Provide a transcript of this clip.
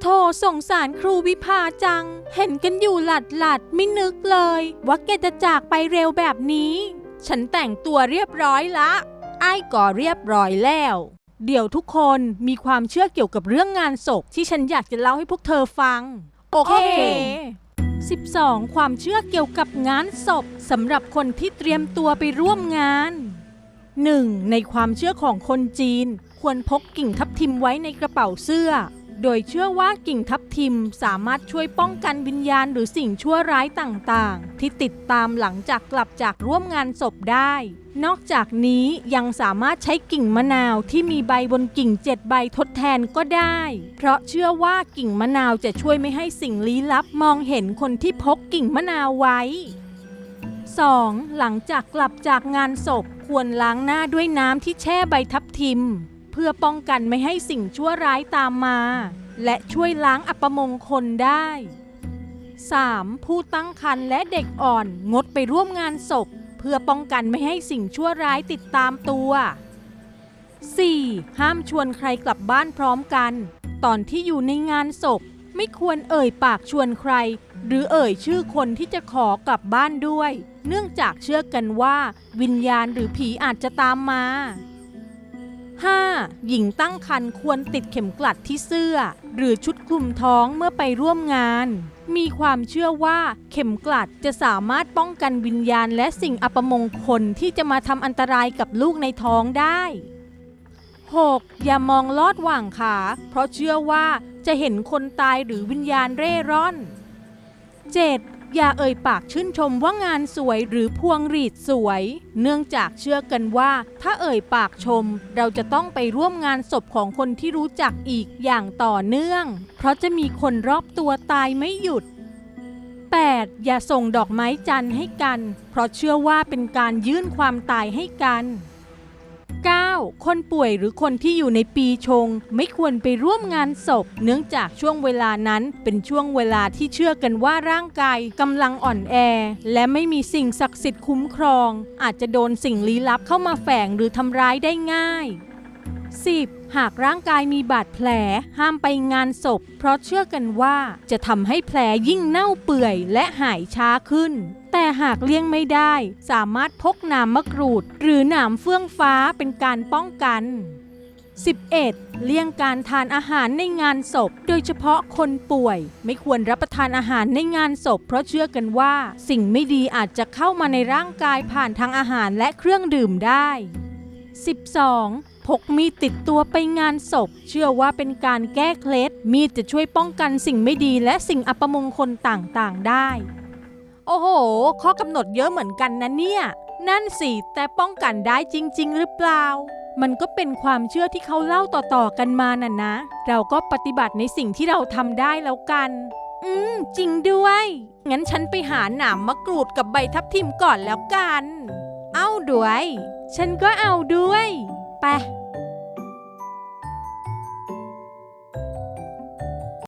โธ่สงสารครูวิภาจัง เห็นกันอยู่หลัดหลัดๆไม่นึกเลย ว่าแกจะจากไปเร็วแบบนี้ ฉันแต่งตัวเรียบร้อยละไอ้ายก็เรียบร้อยแล้ว เดี๋ยวทุกคนมีความเชื่อเกี่ยวกับเรื่องงานศพที่ฉันอยากจะเล่าให้พวกเธอฟัง โอเค 12 ความเชื่อเกี่ยวกับงานศพสำหรับคนที่เตรียมตัวไปร่วมงาน 1. ในความเชื่อของคนจีน ควรพกกิ่งทับทิมไว้ในกระเป๋าเสื้อ โดยเชื่อว่ากิ่งทับทิมสามารถช่วยป้องกันวิญญาณหรือสิ่งชั่วร้ายต่างๆ ที่ติดตามหลังจากกลับจากร่วมงานศพได้ นอกจากนี้ยังสามารถใช้กิ่งมะนาวที่มีใบบนกิ่งเจ็ดใบทดแทนก็ได้ เพราะเชื่อว่ากิ่งมะนาวจะช่วยไม่ให้สิ่งลี้ลับมองเห็นคนที่พกกิ่งมะนาวไว้ 2. หลังจากกลับจากงานศพควรล้างหน้าด้วยน้ำที่แช่ใบทับทิม พื่อป้องกันไม่ให้สิ่งชั่วร้ายตามมา และช่วยล้างอัปมงคลได้ 3. ผู้ตั้งครรภ์และเด็กอ่อนงดไปร่วมงานศพ เพื่อป้องกันไม่ให้สิ่งชั่วร้ายติดตามตัว 4. ห้ามชวนใครกลับบ้านพร้อมกัน ตอนที่อยู่ในงานศพ ไม่ควรเอ่ยปากชวนใคร หรือเอ่ยชื่อคนที่จะขอกลับบ้านด้วย เนื่องจากเชื่อกันว่า วิญญาณหรือผีอาจจะตามมา 5. หญิงตั้งครรภ์ควรติดเข็มกลัดที่เสื้อ หรือชุดคลุมท้องเมื่อไปร่วมงาน มีความเชื่อว่าเข็มกลัดจะสามารถป้องกันวิญญาณและสิ่งอัปมงคลที่จะมาทำอันตรายกับลูกในท้องได้ 6. อย่ามองลอดหว่างขา เพราะเชื่อว่าจะเห็นคนตายหรือวิญญาณเร่ร่อน 7. อย่าเอ่ยปากชื่นชมว่างานสวยหรือพวงหรีดสวย เนื่องจากเชื่อกันว่า ถ้าเอ่ยปากชม เราจะต้องไปร่วมงานศพของคนที่รู้จักอีกอย่างต่อเนื่อง เพราะจะมีคนรอบตัวตายไม่หยุด 8. อย่าส่งดอกไม้จันทร์ให้กัน เพราะเชื่อว่าเป็นการยื่นความตายให้กัน 9. คนป่วยหรือคนที่อยู่ในปีชง ไม่ควรไปร่วมงานศพ เนื่องจากช่วงเวลานั้นเป็นช่วงเวลาที่เชื่อกันว่าร่างกายกำลังอ่อนแอ และไม่มีสิ่งศักดิ์สิทธิ์คุ้มครอง อาจจะโดนสิ่งลี้ลับเข้ามาแฝงหรือทำร้ายได้ง่าย 10. หากร่างกายมีบาดแผล ห้ามไปงานศพ เพราะเชื่อกันว่าจะทำให้แผลยิ่งเน่าเปื่อยและหายช้าขึ้น แต่หากเลี่ยงไม่ได้ สามารถพกหนามมะกรูด หรือหนามเฟื่องฟ้าเป็นการป้องกัน 11. เลี่ยงการทานอาหารในงานศพ โดยเฉพาะคนป่วย ไม่ควรรับประทานอาหารในงานศพ เพราะเชื่อกันว่า สิ่งไม่ดีอาจจะเข้ามาในร่างกายผ่านทางอาหารและเครื่องดื่มได้ 12. พกมีดติดตัวไปงานศพ เชื่อว่าเป็นการแก้เคล็ดมีดจะช่วยป้องกันสิ่งไม่ดีและสิ่งอัปมงคลต่างๆ ได้ โอ้โห ข้อกำหนดเยอะเหมือนกันนะเนี่ย นั่นสิแต่ป้องกันได้จริง ๆ หรือเปล่า มันก็เป็นความเชื่อที่เขาเล่าต่อๆกันมาน่ะนะ เราก็ปฏิบัติในสิ่งที่เราทำได้แล้วกัน อืม จริงด้วย งั้นฉันไปหาหนามมะกรูดกับใบทับทิมก่อนแล้วกัน เอาด้วย ฉันก็เอาด้วย ไป